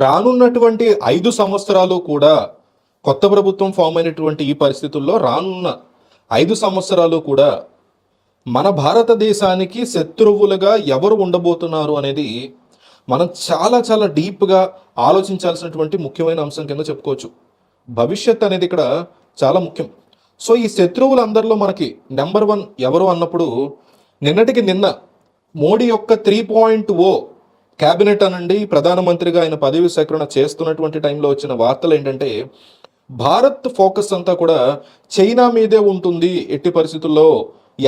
రానున్నటువంటి ఐదు సంవత్సరాలు కూడా కొత్త ప్రభుత్వం ఫామ్ అయినటువంటి ఈ పరిస్థితుల్లో రానున్న ఐదు సంవత్సరాలు కూడా మన భారతదేశానికి శత్రువులుగా ఎవరు ఉండబోతున్నారు అనేది మనం చాలా చాలా డీప్గా ఆలోచించాల్సినటువంటి ముఖ్యమైన అంశం కింద చెప్పుకోవచ్చు. భవిష్యత్ అనేది ఇక్కడ చాలా ముఖ్యం. సో ఈ శత్రువులందరిలో మనకి నెంబర్ వన్ ఎవరు అన్నప్పుడు నిన్నటికి నిన్న మోడీ యొక్క త్రీ పాయింట్ ఓ క్యాబినెట్ అనండి ప్రధానమంత్రిగా ఆయన పదవి సేకరణ చేస్తున్నటువంటి టైంలో వచ్చిన వార్తలు ఏంటంటే భారత్ ఫోకస్ అంతా కూడా చైనా మీదే ఉంటుంది ఎట్టి పరిస్థితుల్లో.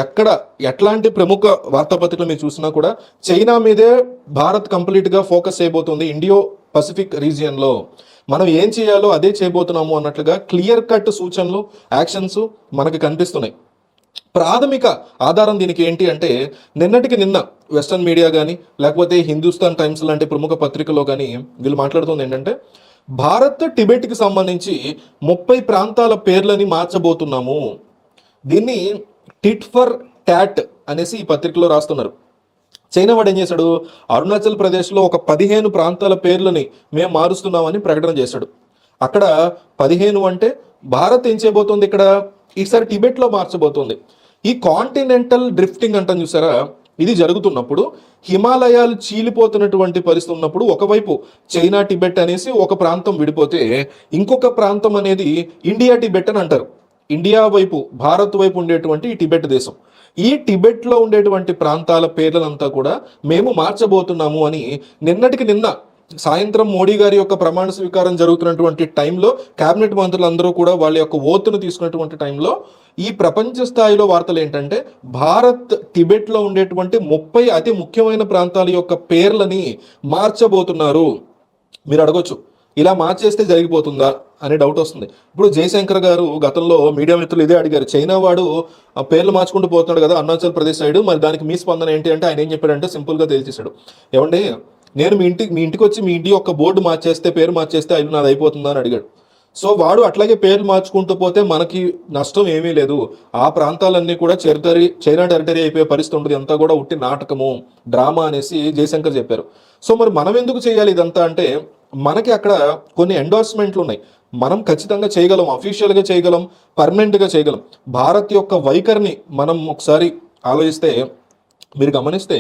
ఎక్కడ ఎట్లాంటి ప్రముఖ వార్తాపత్రికలు మీరు చూసినా కూడా చైనా మీదే భారత్ కంప్లీట్గా ఫోకస్ చేయబోతుంది ఇండియో పసిఫిక్ రీజియన్లో. మనం ఏం చేయాలో అదే చేయబోతున్నాము అన్నట్లుగా క్లియర్ కట్ సూచనలు యాక్షన్స్ మనకు కనిపిస్తున్నాయి. ప్రాథమిక ఆధారం దీనికి ఏంటి అంటే నిన్నటికి నిన్న వెస్టర్న్ మీడియా కానీ లేకపోతే హిందుస్థాన్ టైమ్స్ లాంటి ప్రముఖ పత్రికలో కానీ వీళ్ళు మాట్లాడుతుంది ఏంటంటే భారత్ టిబెట్కి సంబంధించి ముప్పై ప్రాంతాల పేర్లని మార్చబోతున్నాము. దీన్ని టిట్ ఫర్ టాట్ అనేసి ఈ పత్రికలో రాస్తున్నారు. చైనా వాడు ఏం చేశాడు? అరుణాచల్ ప్రదేశ్లో ఒక పదిహేను ప్రాంతాల పేర్లని మేము మారుస్తున్నామని ప్రకటన చేశాడు. అక్కడ పదిహేను అంటే భారత్ ఏం చేయబోతుంది ఇక్కడ? ఈసారి టిబెట్లో మార్చబోతుంది. ఈ కాంటినెంటల్ డ్రిఫ్టింగ్ అంటాం చూసారా? ఇది జరుగుతున్నప్పుడు హిమాలయాలు చీలిపోతున్నటువంటి పరిస్థితి ఉన్నప్పుడు ఒకవైపు చైనా టిబెట్ అనేసి ఒక ప్రాంతం విడిపోతే ఇంకొక ప్రాంతం అనేది ఇండియా టిబెట్ అని అంటారు. ఇండియా వైపు భారత్ వైపు ఉండేటువంటి ఈ టిబెట్ దేశం. ఈ టిబెట్లో ఉండేటువంటి ప్రాంతాల పేర్లనంతా కూడా మేము మార్చబోతున్నాము అని నిన్నటికి నిన్న సాయంత్రం మోడీ గారి యొక్క ప్రమాణ స్వీకారం జరుగుతున్నటువంటి టైంలో కేబినెట్ మంత్రులందరూ కూడా వాళ్ళ యొక్క ఓతును తీసుకున్నటువంటి టైంలో ఈ ప్రపంచ స్థాయిలో వార్తలు ఏంటంటే భారత్ టిబెట్లో ఉండేటువంటి ముప్పై అతి ముఖ్యమైన ప్రాంతాల యొక్క పేర్లని మార్చబోతున్నారు. మీరు అడగొచ్చు ఇలా మార్చేస్తే జరిగిపోతుందా అనే డౌట్ వస్తుంది. ఇప్పుడు జయశంకర్ గారు గతంలో మీడియా మిత్రులు ఇదే అడిగారు చైనా వాడు ఆ పేర్లు మార్చుకుంటూ పోతున్నాడు కదా అరుణాచల్ ప్రదేశ్ సైడ్ మరి దానికి మీ స్పందన ఏంటి అంటే ఆయన ఏం చెప్పాడంటే సింపుల్గా తెలియజేశాడు. ఏమండి నేను మీ ఇంటికి మీ ఇంటికి వచ్చి మీ ఇంటి యొక్క బోర్డు మార్చేస్తే పేరు మార్చేస్తే అది నాది అయిపోతుందా అని అడిగాడు. సో వాడు అట్లాగే పేర్లు మార్చుకుంటూ పోతే మనకి నష్టం ఏమీ లేదు. ఆ ప్రాంతాలన్నీ కూడా టెరిటరీ చైనా టెరిటరీ అయిపోయే పరిస్థితి ఉంటుంది. అంతా కూడా ఉట్టి నాటకము డ్రామా అనేసి జయశంకర్ చెప్పారు. సో మరి మనం ఎందుకు చేయాలి ఇదంతా అంటే మనకి అక్కడ కొన్ని ఎండోర్స్మెంట్లు ఉన్నాయి. మనం ఖచ్చితంగా చేయగలం అఫీషియల్గా చేయగలం పర్మనెంట్గా చేయగలం. భారత్ యొక్క వైఖరిని మనం ఒకసారి ఆలోచిస్తే మీరు గమనిస్తే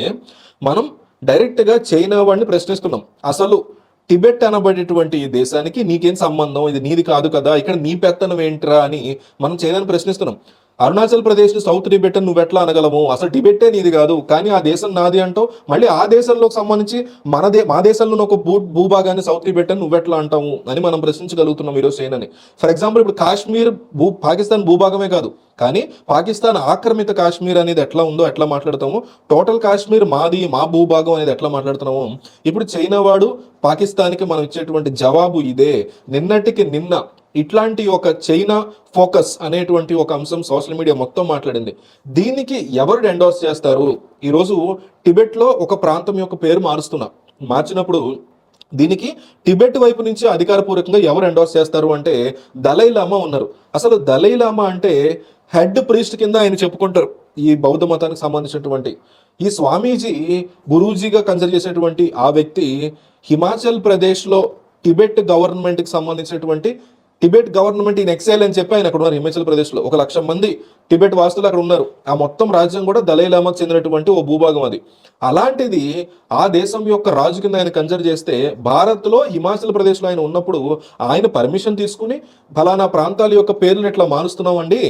మనం డైరెక్ట్గా చైనా వాడిని ప్రశ్నిస్తున్నాం. అసలు టిబెట్ అనబడేటువంటి ఈ దేశానికి నీకేం సంబంధం? ఇది నీది కాదు కదా. ఇక్కడ నీ పెత్తనం ఏంట్రా అని మనం చైనాని ప్రశ్నిస్తున్నాం. అరుణాచల్ ప్రదేశ్ సౌత్ టిబెట్ నువ్వు ఎట్లా అనగలము అసలు టిబెట్టే నీది కాదు. కానీ ఆ దేశం నాది అంటావు. మళ్ళీ ఆ దేశంలోకి సంబంధించి మన దే మా దేశంలో ఒక భూ భూభాగాన్ని సౌత్ టిబెట్ నువ్వు నువ్వెట్లా అంటావు? అని మనం ప్రశ్నించగలుగుతున్నాం ఈరోజు చైనాని ఫర్ ఎగ్జాంపుల్ ఇప్పుడు కాశ్మీర్ భూ పాకిస్తాన్ భూభాగమే కాదు. కానీ పాకిస్తాన్ ఆక్రమిత కాశ్మీర్ అనేది ఎట్లా ఉందో ఎట్లా మాట్లాడతాము? టోటల్ కాశ్మీర్ మాది మా భూభాగం అనేది ఎట్లా మాట్లాడుతున్నాము? ఇప్పుడు చైనా వాడు పాకిస్తాన్కి మనం ఇచ్చేటువంటి జవాబు ఇదే. నిన్నటికి నిన్న ఇట్లాంటి ఒక చైనా ఫోకస్ అనేటువంటి ఒక అంశం సోషల్ మీడియా మొత్తం మాట్లాడింది. దీనికి ఎవరు ఎండోర్స్ చేస్తారు? ఈరోజు టిబెట్లో ఒక ప్రాంతం యొక్క పేరు మారుస్తున్నా. మార్చినప్పుడు దీనికి టిబెట్ వైపు నుంచి అధికారపూర్వకంగా ఎవరు ఎండోర్స్ చేస్తారు అంటే దలై లామా ఉన్నారు. అసలు దలై లామా అంటే హెడ్ ప్రీస్ట్ కింద ఆయన చెప్పుకుంటారు. ఈ బౌద్ధ మతానికి సంబంధించినటువంటి ఈ స్వామీజీ గురూజీగా కన్సిడర్ చేసేటువంటి ఆ వ్యక్తి హిమాచల్ ప్రదేశ్లో టిబెట్ గవర్నమెంట్కి సంబంధించినటువంటి టిబెట్ గవర్నమెంట్ ఇన్ ఎక్సైల్ అని చెప్పి ఆయన అక్కడ ఉన్నారు హిమాచల్ ప్రదేశ్లో. ఒక లక్ష మంది టిబెట్ వాసులు అక్కడ ఉన్నారు. ఆ మొత్తం రాజ్యం కూడా దలైలామాకు చెందినటువంటి ఓ భూభాగం అది. అలాంటిది ఆ దేశం యొక్క రాజు కింద ఆయన కన్సిడర్ చేస్తే భారత్లో హిమాచల్ ప్రదేశ్లో ఆయన ఉన్నప్పుడు ఆయన పర్మిషన్ తీసుకుని ఫలానా ప్రాంతాల యొక్క పేర్లను ఇట్లా మారుస్తున్నామండి?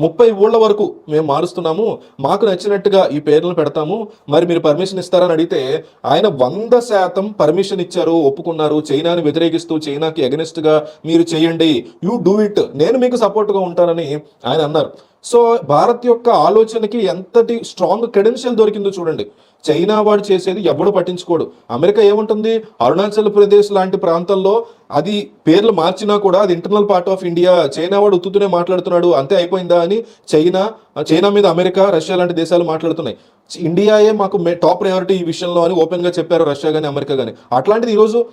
ముప్పై ఊళ్ళ వరకు మేము మారుస్తున్నాము. మాకు నచ్చినట్టుగా ఈ పేర్లను పెడతాము. మరి మీరు పర్మిషన్ ఇస్తారని అడిగితే ఆయన వంద శాతం పర్మిషన్ ఇచ్చారు ఒప్పుకున్నారు. చైనాని వ్యతిరేకిస్తూ చైనాకి ఎగనిస్ట్గా మీరు చేయండి. You do it. నేను మీకు సపోర్ట్గా ఉంటానని ఆయన అన్నారు. సో భారత్ యొక్క ఆలోచనకి ఎంతటి స్ట్రాంగ్ క్రెడెన్షియల్ దొరికిందో చూడండి. చైనా వాడు చేసేది ఎవడు పట్టించుకోడు. అమెరికా ఏముంటుంది? అరుణాచల్ ప్రదేశ్ లాంటి ప్రాంతాల్లో అది పేర్లు మార్చినా కూడా అది internal part of India. China వాడు ఉత్తుతూనే మాట్లాడుతున్నాడు అంతే అయిపోయిందా అని చైనా చైనా మీద అమెరికా రష్యా లాంటి దేశాలు మాట్లాడుతున్నాయి. ఇండియాయే మాకు టాప్ ప్రయారిటీ ఈ విషయంలో అని ఓపెన్గా చెప్పారు రష్యా కానీ అమెరికా కానీ అట్లాంటిది ఈరోజు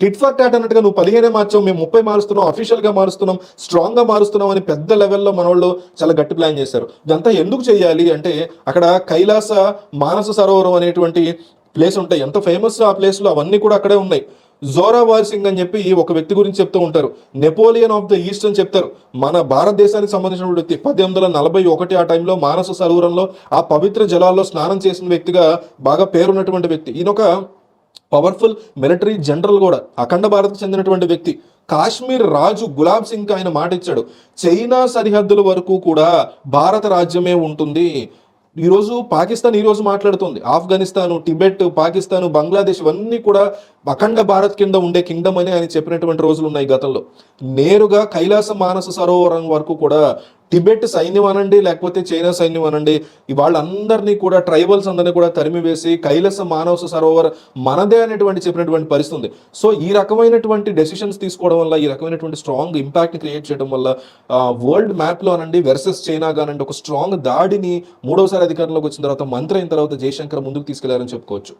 టిట్ ఫర్ టాట్ అన్నట్టుగా నువ్వు పదిహేనే మార్చావు మేము ముప్పై మారుస్తున్నాం అఫీషియల్గా మారుస్తున్నాం స్ట్రాంగ్గా మారుస్తున్నాం అని పెద్ద లెవెల్లో మన వాళ్ళు చాలా గట్టి ప్లాన్ చేశారు. ఇదంతా ఎందుకు చేయాలి అంటే అక్కడ కైలాస మానస సరోవరం అనేటువంటి ప్లేస్ ఉంటాయి. ఎంత ఫేమస్ ఆ ప్లేస్లో అవన్నీ కూడా అక్కడే ఉన్నాయి. జోరావార్ సింగ్ అని చెప్పి ఒక వ్యక్తి గురించి చెప్తూ ఉంటారు. నెపోలియన్ ఆఫ్ ద ఈస్ట్ అని చెప్తారు. మన భారతదేశానికి సంబంధించిన వ్యక్తి పద్దెనిమిది వందల నలభై ఒకటి ఆ టైంలో మానస సరోవరంలో ఆ పవిత్ర జలాల్లో స్నానం చేసిన వ్యక్తిగా బాగా పేరున్నటువంటి వ్యక్తి. ఈయన ఒక పవర్ఫుల్ మిలిటరీ జనరల్ కూడా అఖండ భారత్కు చెందినటువంటి వ్యక్తి. కాశ్మీర్ రాజు గులాబ్ సింగ్ ఆయన మాట ఇచ్చాడు. చైనా సరిహద్దుల వరకు కూడా భారత రాజ్యమే ఉంటుంది. ఈరోజు పాకిస్తాన్ ఈరోజు మాట్లాడుతుంది. ఆఫ్ఘనిస్తాన్ టిబెట్ పాకిస్తాన్ బంగ్లాదేశ్ ఇవన్నీ కూడా అఖండ భారత్ కింద ఉండే కింగ్డమ్ అని ఆయన చెప్పినటువంటి రోజులు ఉన్నాయి గతంలో. నేరుగా కైలాస మానస సరోవరం వరకు కూడా టిబెట్ సైన్యం అనండి లేకపోతే చైనా సైన్యం అనండి వాళ్ళందరినీ కూడా ట్రైబల్స్ అందరినీ కూడా తరిమివేసి కైలాస మానవ సరోవర్ మనదే అనేటువంటి చెప్పినటువంటి పరిస్థితి ఉంది. సో ఈ రకమైనటువంటి డెసిషన్స్ తీసుకోవడం వల్ల ఈ రకమైనటువంటి స్ట్రాంగ్ ఇంపాక్ట్ క్రియేట్ చేయడం వల్ల వరల్డ్ మ్యాప్లో అనండి వెర్సెస్ చైనా కానండి ఒక స్ట్రాంగ్ దాడిని మూడోసారి అధికారంలోకి వచ్చిన తర్వాత మంత్రి అయిన తర్వాత జయశంకర్ ముందుకు తీసుకెళ్ళారని చెప్పుకోవచ్చు.